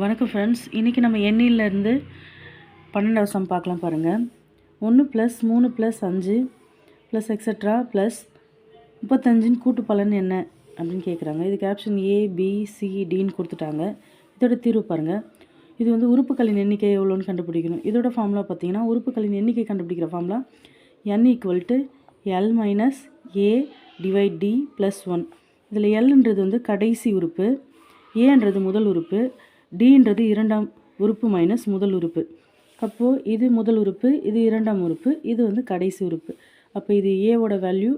வணக்கம் ஃப்ரெண்ட்ஸ் இன்றைக்கி நம்ம எண்ணிலேருந்து பன்னெண்டாவது சம் பார்க்கலாம் பாருங்கள் ஒன்று ப்ளஸ் மூணு ப்ளஸ் அஞ்சு ப்ளஸ் எக்ஸட்ரா ப்ளஸ் முப்பத்தஞ்சின் கூட்டு பலன் என்ன அப்படின்னு கேட்குறாங்க இதுக்கு ஆப்ஷன் ஏ பி சி டின்னு கொடுத்துட்டாங்க. இதோட தீர்வு பாருங்கள் இது வந்து உறுப்புகளின் எண்ணிக்கை எவ்வளோன்னு கண்டுபிடிக்கணும். இதோட ஃபார்முலா பார்த்தீங்கன்னா உறுப்புகளின் எண்ணிக்கை கண்டுபிடிக்கிற formula N equal to L minus A divide D plus one இதில் எல்ன்றது வந்து கடைசி உறுப்பு ஏன்றது முதல் உறுப்பு டின்றது இரண்டாம் உறுப்பு மைனஸ் முதல் உறுப்பு. அப்போது இது முதல் உறுப்பு இது இரண்டாம் உறுப்பு இது வந்து கடைசி உறுப்பு. அப்போ இது ஏவோட வேல்யூ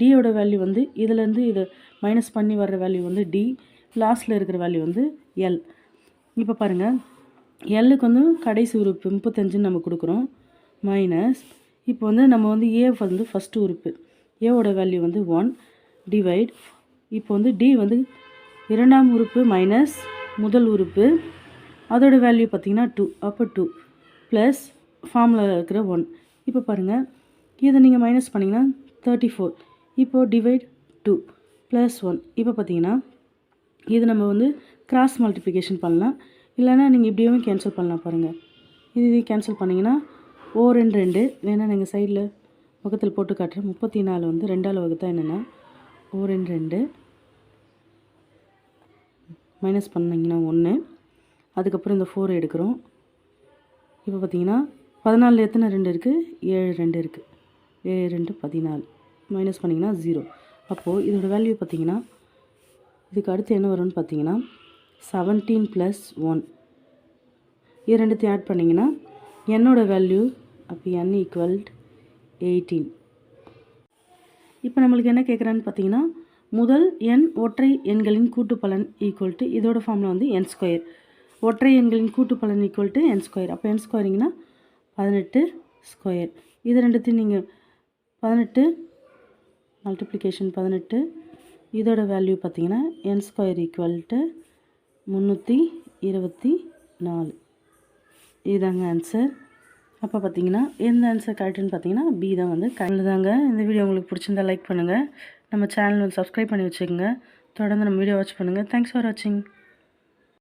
டியோட வேல்யூ வந்து இதுலேருந்து இதை மைனஸ் பண்ணி வர்ற வேல்யூ வந்து டி லாஸ்ட்டில் இருக்கிற வேல்யூ வந்து எல் இப்போ பாருங்கள் எல்லுக்கு வந்து கடைசி உறுப்பு முப்பத்தஞ்சுன்னு நம்ம கொடுக்குறோம். மைனஸ் இப்போ வந்து நம்ம வந்து ஏ வந்து ஃபஸ்ட்டு உறுப்பு. ஏவோட வேல்யூ வந்து ஒன் டிவைட் இப்போ வந்து டி வந்து இரண்டாம் உறுப்பு மைனஸ் முதல் உறுப்பு. அதோட வேல்யூ பார்த்திங்கன்னா டூ அப்போ டூ ப்ளஸ் ஃபார்மில் இருக்கிற ஒன் இப்போ பாருங்கள் இதை நீங்கள் மைனஸ் பண்ணிங்கன்னா தேர்ட்டி ஃபோர் இப்போது டிவைட் டூ ப்ளஸ் ஒன் இப்போ பார்த்தீங்கன்னா இது நம்ம வந்து கிராஸ் மல்டிப்ளிகேஷன் பண்ணலாம். இல்லைன்னா நீங்கள் இப்படியும் கேன்சல் பண்ணலாம் பாருங்கள் இது இது கேன்சல் பண்ணிங்கன்னா ஓ ரெண்டு ரெண்டு. வேணால் நீங்கள் சைடில் பக்கத்தில் போட்டு காட்டுறேன். முப்பத்தி நாலு வந்து ரெண்டால் வகுத்தா என்னென்னா ஓ ரெண்டு ரெண்டு. மைனஸ் பண்ணிங்கன்னா ஒன்று அதுக்கப்புறம் இந்த ஃபோர் எடுக்கிறோம். இப்போ பார்த்தீங்கன்னா பதினாலில் எத்தனை ரெண்டு இருக்குது ஏழு ரெண்டு இருக்குது ஏழு ரெண்டு பதினாலு. மைனஸ் பண்ணிங்கன்னா ஜீரோ அப்போது இதோட வேல்யூ பார்த்தீங்கன்னா இதுக்கு அடுத்து என்ன வரும்னு பார்த்தீங்கன்னா செவன்டீன் ப்ளஸ் ஒன் இது ரெண்டுத்தையும் ஆட் பண்ணிங்கன்னா என்னோடய வேல்யூ அப்போ என் ஈக்குவல்ட் எயிட்டீன் இப்போ நம்மளுக்கு என்ன கேட்குறான்னு பார்த்தீங்கன்னா முதல் எண் ஒற்றை எண்களின் கூட்டுப்பலன் ஈக்குவல் டு இதோட ஃபார்மில் வந்து என் ஸ்கொயர் ஒற்றை எண்களின் கூட்டுப்பலன் ஈக்குவல் டு என் ஸ்கொயர் அப்போ என் ஸ்கொயரிங்கன்னா பதினெட்டு ஸ்கொயர் இது ரெண்டுத்தையும் நீங்கள் பதினெட்டு மல்டிப்ளிகேஷன் பதினெட்டு. இதோட வேல்யூ பார்த்தீங்கன்னா என் ஸ்கொயர் ஈக்குவல் டு முந்நூற்றி இருபத்தி நாலு இதுதாங்க ஆன்சர் அப்போ பார்த்தீங்கன்னா எந்த ஆன்சர் கரெக்டுன்னு பார்த்தீங்கன்னா பி தான் வந்து கரெக்டு தாங்க இந்த வீடியோ உங்களுக்கு பிடிச்சிருந்தா லைக் பண்ணுங்கள் நம்ம சேனல் வந்து சப்ஸ்கிரைப் பண்ணி வச்சுக்கோங்க. தொடர்ந்து நம்ம வீடியோ வாட்ச் பண்ணுங்கள் தேங்க்ஸ் ஃபார் வாட்சிங்